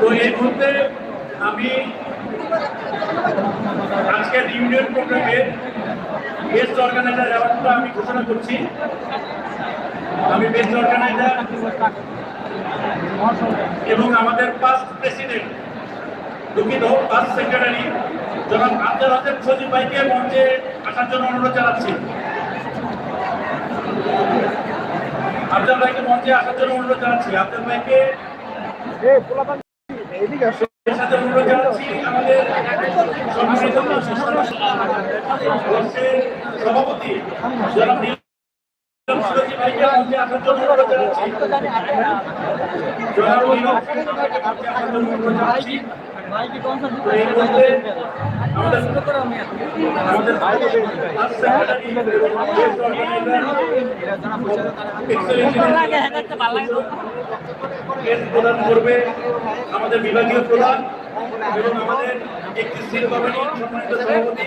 তো এই মুহূর্তে আমি আজকের ইউনিয়ন প্রোগ্রামের বেস্ট অর্গানাইজার অ্যাওয়ার্ডটা আমি ঘোষণা করছি। আমি বেস্ট অর্গানাইজার এবং আমাদের পাস্ট প্রেসিডেন্ট দুঃখিত পাস্ট সেক্রেটারি জনাব আব্দুল হাসেন সজিব ভাইকে মঞ্চে আসার জন্য অনুরোধ জানাচ্ছি। আব্দুল ভাইকে মঞ্চে আসার জন্য অনুরোধ জানাচ্ছি। আব্দুল ভাইকে সাথে অনুরোধ জানাচ্ছি আমাদের সভাপতি প্রদান করবে আমাদের বিভাগীয় প্রধান এবং আমাদের একটি সম্মানিত সভাপতি